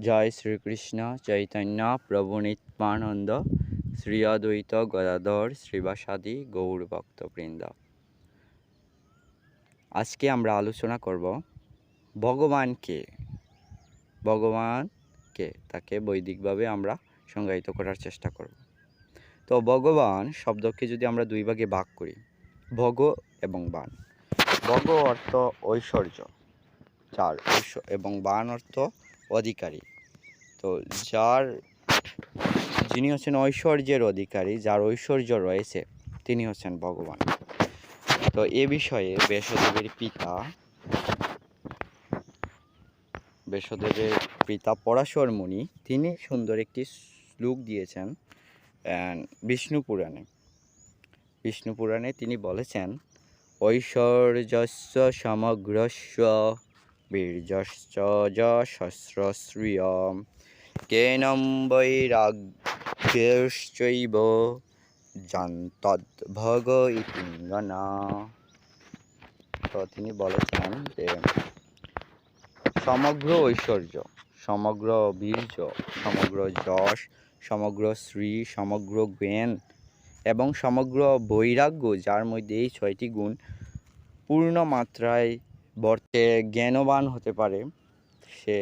জয় শ্রীকৃষ্ণ চৈতন্য প্রভু নিত্যানন্দ শ্রী অদ্বৈত গদাধর শ্রীবাসাদি গৌর ভক্তবৃন্দ। আজকে আমরা আলোচনা করব ভগবানকে। ভগবানকে তাকে বৈদিকভাবে আমরা সংজ্ঞায়িত করার চেষ্টা করব। তো ভগবান শব্দকে যদি আমরা দুই ভাগে ভাগ করি, ভগ এবং বান। ভগ অর্থ ঐশ্বর্য, চার ঐশ্ব- এবং বান অর্থ অধিকারী। তো যার, যিনি হচ্ছেন ঐশ্বর্যের অধিকারী, যার ঐশ্বর্য রয়েছে, তিনি হচ্ছেন ভগবান। তো এ বিষয়ে বেশদেবের পিতা বেশদেবের পিতা পরাশর মুনি, তিনি সুন্দর একটি শ্লোক দিয়েছেন বিষ্ণু পুরাণে। বিষ্ণু পুরাণে তিনি বলেছেন ঐশ্বর্যস্য সমগ্রস্য বীর্যশ্চ যশস্রশ্রিয় কেনম বৈরাগ্যশ্চৈব জান্তদ্ভগ ইতিঙ্গনা তো তিনি বলেছেন যে, সমগ্র ঐশ্বর্য, সমগ্র বীর্য, সমগ্র যশ, সমগ্র শ্রী সমগ্র জ্ঞান এবং সমগ্র বৈরাগ্য যার মধ্যে এই ছয়টি গুণ পূর্ণ মাত্রায় বর্তে জ্ঞানবান হতে পারে, সে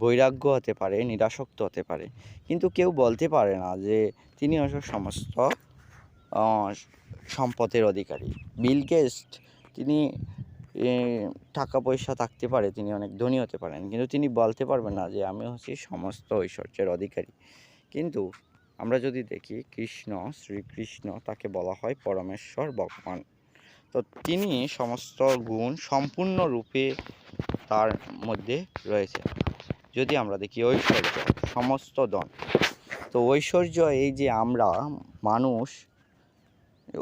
বৈরাগ্য হতে পারে, নিরাসক্ত হতে পারে। কিন্তু কেউ বলতে পারে না যে তিনি হচ্ছে সমস্ত সম্পদের অধিকারী। বিল গেস্ট তিনি টাকা পয়সা থাকতে পারে, তিনি অনেক ধনী হতে পারেন। কিন্তু তিনি বলতে পারবেন না যে আমি হচ্ছি সমস্ত ঐশ্বর্যের অধিকারী। কিন্তু আমরা যদি দেখি, কৃষ্ণ, শ্রীকৃষ্ণ তাকে বলা হয় পরমেশ্বর ভগবান। তো তিনি সমস্ত গুণ সম্পূর্ণরূপে তার মধ্যে রয়েছে। যদি আমরা দেখি ঐশ্বর্য, সমস্ত দন তো ঐশ্বর্য এই যে আমরা, মানুষ,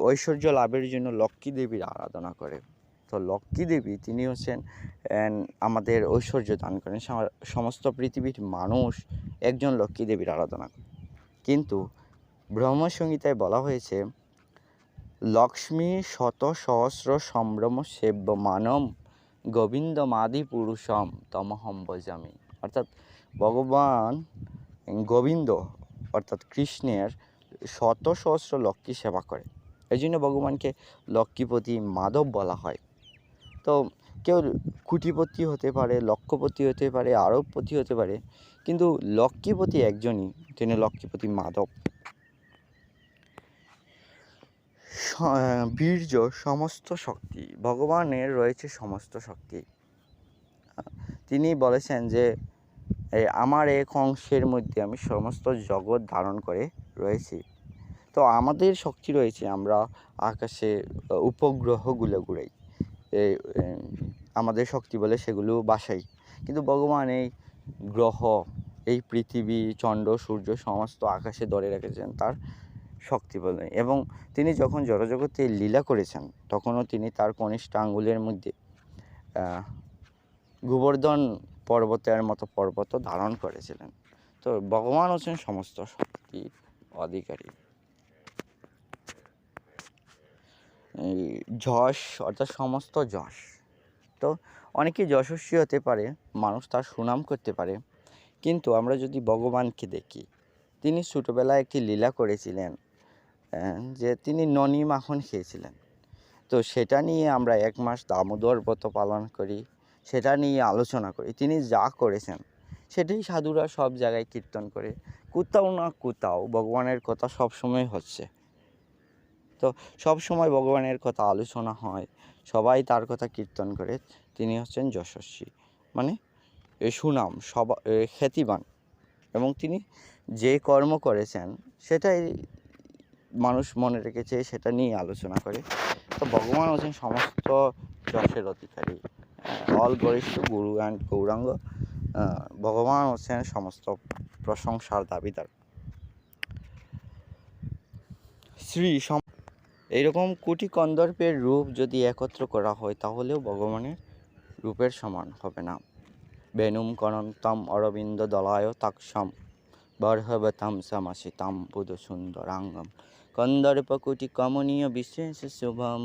ঐশ্বর্য লাভের জন্য লক্ষ্মী দেবীর আরাধনা করে। তো লক্ষ্মী দেবী, তিনি হচ্ছেন আমাদের ঐশ্বর্য দান করেন। সমস্ত পৃথিবীর মানুষ একজন লক্ষ্মী দেবীর আরাধনা করে। কিন্তু ব্রহ্মসংহিতায় বলা হয়েছে লক্ষ্মী শত সহস্র সম্ভ্রম সেব্য মানম গোবিন্দমাদি পুরুষম তমহম ভজামি। অর্থাৎ ভগবান গোবিন্দ, অর্থাৎ কৃষ্ণের শত সহস্র লক্ষ্মী সেবা করে। এই জন্য ভগবানকে লক্ষ্মীপতি মাধব বলা হয়। তো কেউ কুটিপতি হতে পারে, লক্ষপতি হতে পারে, আরবপতি হতে পারে, কিন্তু লক্ষ্মীপতি একজনই তিনি লক্ষ্মীপতি মাধব। বীর্য সমস্ত শক্তি, ভগবানের রয়েছে সমস্ত শক্তি। তিনি বলেছেন যে আমার এক অংশের মধ্যে আমি সমস্ত জগৎ ধারণ করে রয়েছি। তো আমাদের শক্তি রয়েছে আমরা আকাশে উপগ্রহগুলো ঘুরাই। আমাদের শক্তি বলে সেগুলো বাসাই। কিন্তু ভগবান এই গ্রহ, এই পৃথিবী, চন্দ্র, সূর্য সমস্ত আকাশে ধরে রেখেছেন। তার শক্তি বলে। এবং তিনি যখন জড়জগতে লীলা করেছেন, তখনও তিনি তার কনিষ্ঠ আঙ্গুলের মধ্যে গোবর্ধন পর্বতের মতো পর্বত ধারণ করেছিলেন। তো ভগবান হচ্ছেন সমস্ত শক্তির অধিকারী। যশ, অর্থাৎ সমস্ত যশ। তো অনেকে যশস্বী হতে পারে, মানুষ তার সুনাম করতে পারে। কিন্তু আমরা যদি ভগবানকে দেখি, তিনি ছোটোবেলায় একটি লীলা করেছিলেন যে তিনি ননি মাখন খেয়েছিলেন। তো সেটা নিয়ে আমরা এক মাস দামোদর ব্রত পালন করি, সেটা নিয়ে আলোচনা করি। তিনি যা করেছেন, সেটাই সাধুরা সব জায়গায় কীর্তন করে। কোথাও না কোথাও ভগবানের কথা সবসময় হচ্ছে। তো সব সময় ভগবানের কথা আলোচনা হয়, সবাই তার কথা কীর্তন করে। তিনি হচ্ছেন যশস্বী মানে সুনাম, সবা খ্যাতিবান এবং তিনি যে কর্ম করেছেন, সেটাই মানুষ মনে রেখেছে, সেটা নিয়ে আলোচনা করে। তো ভগবান হচ্ছেন সমস্ত যশের অধিকারী। অল গরিষ্ঠ গুরু অ্যান্ড গৌরাঙ্গ ভগবান হচ্ছেন সমস্ত প্রশংসার দাবিদার। শ্রী সম এইরকম কোটি কন্দর্পের রূপ যদি একত্র করা হয়, তাহলেও ভগবানের রূপের সমান হবে না। বেনুম করন্তম অরবিন্দ দলায় তাক্ষম বর্হবতাম সমাসিতাম বুধ সুন্দরাঙ্গম কন্দর্প কোটি কমনীয় বিশেষ শুভম।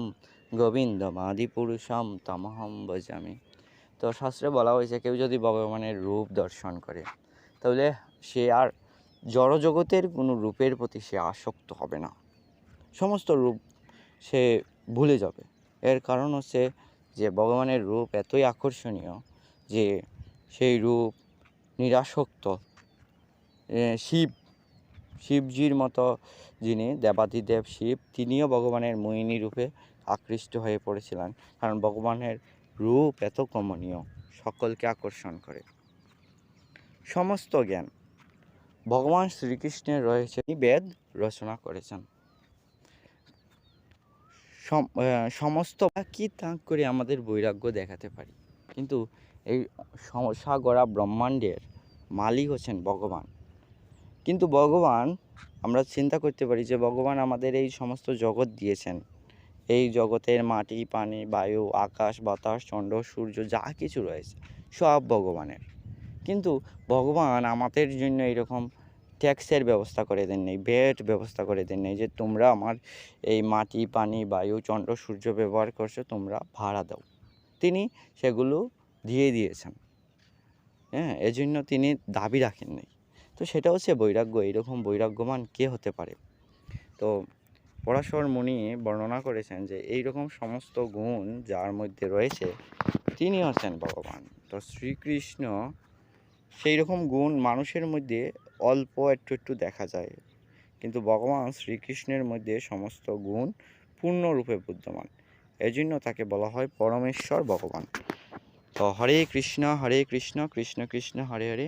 গোবিন্দমাদি পুরুষম তমহম ভজামি। তো শাস্ত্রে বলা হয়েছে, কেউ যদি ভগবানের রূপ দর্শন করে, তাহলে সে আর জড়জগতের কোনো রূপের প্রতি সে আসক্ত হবে না। সমস্ত রূপ সে ভুলে যাবে। এর কারণ হচ্ছে যে, ভগবানের রূপ এতই আকর্ষণীয় যে, সেই রূপ নিরাসক্ত শিব শিবজির মতো যিনি দেবাদিদেব শিব, তিনিও ভগবানের মোহিনী রূপে আকৃষ্ট হয়ে পড়েছিলেন। কারণ ভগবানের রূপ এত কমনীয়, সকলকে আকর্ষণ করে। সমস্ত জ্ঞান ভগবান শ্রীকৃষ্ণের রয়েছে বেদ রচনা করেছেন। সম- সমস্ত কি ত্যাগ করে আমাদের বৈরাগ্য দেখাতে পারি? কিন্তু এই গড়া ব্রহ্মাণ্ডের মালিক হচ্ছেন ভগবান। কিন্তু ভগবান, আমরা চিন্তা করতে পারি যে ভগবান আমাদের এই সমস্ত জগৎ দিয়েছেন। এই জগতের মাটি, পানি, বায়ু, আকাশ, বাতাস, চন্দ্র, সূর্য, যা কিছু রয়েছে, সব ভগবানের। কিন্তু ভগবান আমাদের জন্য এরকম ট্যাক্সের ব্যবস্থা করে দেননি ভ্যাট ব্যবস্থা করে দেননি যে তোমরা আমার এই মাটি, পানি, বায়ু, চন্দ্র, সূর্য ব্যবহার করছ, তোমরা ভাড়া দাও। তিনি সেগুলো দিয়ে দিয়েছেন। হ্যাঁ এজন্য তিনি দাবি রাখেননি। তো সেটা হচ্ছে বৈরাগ্য, এইরকম বৈরাগ্যমান কে হতে পারে? তো পরাশর মুনি বর্ণনা করেছেন যে এই রকম সমস্ত গুণ যার মধ্যে রয়েছে, তিনি হচ্ছেন ভগবান। তো শ্রীকৃষ্ণ সেই রকম গুণ মানুষের মধ্যে অল্প একটু একটু দেখা যায়। কিন্তু ভগবান শ্রীকৃষ্ণের মধ্যে সমস্ত গুণ পূর্ণরূপে বিদ্যমান। এই জন্য তাকে বলা হয় পরমেশ্বর ভগবান। তো হরে কৃষ্ণ হরে কৃষ্ণ কৃষ্ণ কৃষ্ণ, হরে হরে।